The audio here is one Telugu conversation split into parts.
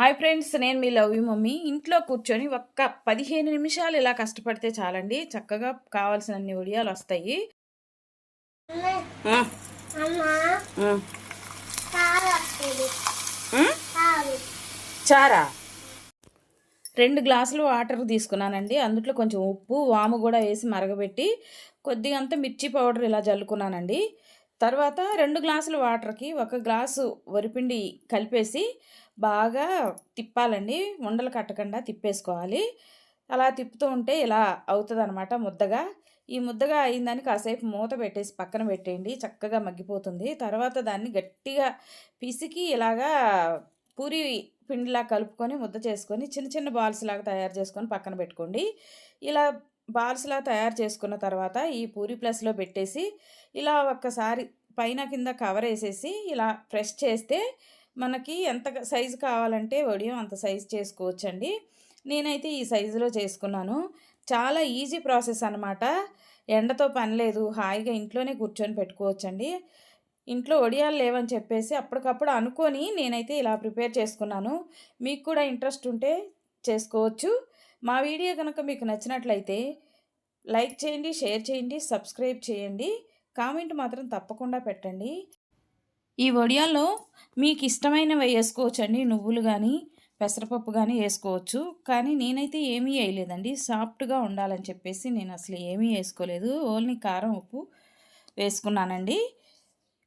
హాయ్ ఫ్రెండ్స్ నేను మీ లవ్ యూ మమ్మీ. ఇంట్లో కూర్చొని ఒక్క పదిహేను నిమిషాలు ఇలా కష్టపడితే చాలండి. చక్కగా కావాల్సినన్ని ఉడియాలు వస్తాయి. చారా. రెండు గ్లాసులు వాటర్ తీసుకున్నానండి. అందులో కొంచెం ఉప్పు వాము కూడా వేసి మరగబెట్టి కొద్దిగా అంత మిర్చి పౌడర్ ఇలా జల్లుకున్నానండి. తర్వాత రెండు గ్లాసుల వాటర్కి ఒక గ్లాసు వరిపిండి కలిపేసి బాగా తిప్పాలండి. ఉండలు కట్టకుండా తిప్పేసుకోవాలి. అలా తిప్పుతూ ఉంటే ఇలా అవుతుంది అనమాట ముద్దగా. ఈ ముద్దగా అయిందని కాసేపు మూత పెట్టేసి పక్కన పెట్టేయండి. చక్కగా మగ్గిపోతుంది. తర్వాత దాన్ని గట్టిగా పిసికి ఇలాగా పూరి పిండిలా కలుపుకొని ముద్ద చేసుకొని చిన్న చిన్న బాల్స్ లాగా తయారు చేసుకొని పక్కన పెట్టుకోండి. ఇలా బాల్స్లా తయారు చేసుకున్న తర్వాత ఈ పూరి ప్లస్లో పెట్టేసి ఇలా ఒక్కసారి పైన కింద కవర్ వేసేసి ఇలా ప్రెస్ చేస్తే మనకి ఎంత సైజు కావాలంటే వడియం అంత సైజు చేసుకోవచ్చండి. నేనైతే ఈ సైజులో చేసుకున్నాను. చాలా ఈజీ ప్రాసెస్ అనమాట ఎండతో పని లేదు హాయిగా ఇంట్లోనే కూర్చొని పెట్టుకోవచ్చండి. ఇంట్లో వడియాలు లేవని చెప్పేసి అప్పటికప్పుడు అనుకొని నేనైతే ఇలా ప్రిపేర్ చేసుకున్నాను. మీకు కూడా ఇంట్రెస్ట్ ఉంటే చేసుకోవచ్చు. మా వీడియో కనుక మీకు నచ్చినట్లయితే లైక్ చేయండి షేర్ చేయండి సబ్స్క్రైబ్ చేయండి. కామెంట్ మాత్రం తప్పకుండా పెట్టండి. ఈ వడియాల్లో మీకు ఇష్టమైనవి వేసుకోవచ్చు అండి నువ్వులు కానీ పెసరపప్పు కానీ వేసుకోవచ్చు. కానీ నేనైతే ఏమీ వేయలేదండి. సాఫ్ట్గా ఉండాలని చెప్పేసి నేను అసలు ఏమీ వేసుకోలేదు. ఓన్లీ కారం ఉప్పు వేసుకున్నానండి.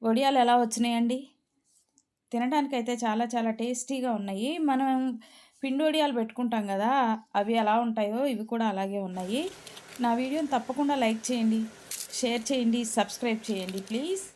వడియాలు ఎలా వచ్చినాయండి? తినడానికైతే చాలా చాలా టేస్టీగా ఉన్నాయి. మనం పిండి వడియాలు పెట్టుకుంటాం కదా అవి ఎలా ఉంటాయో ఇవి కూడా అలాగే ఉన్నాయి. నా వీడియోని తప్పకుండా లైక్ చేయండి షేర్ చేయండి సబ్స్క్రైబ్ చేయండి ప్లీజ్.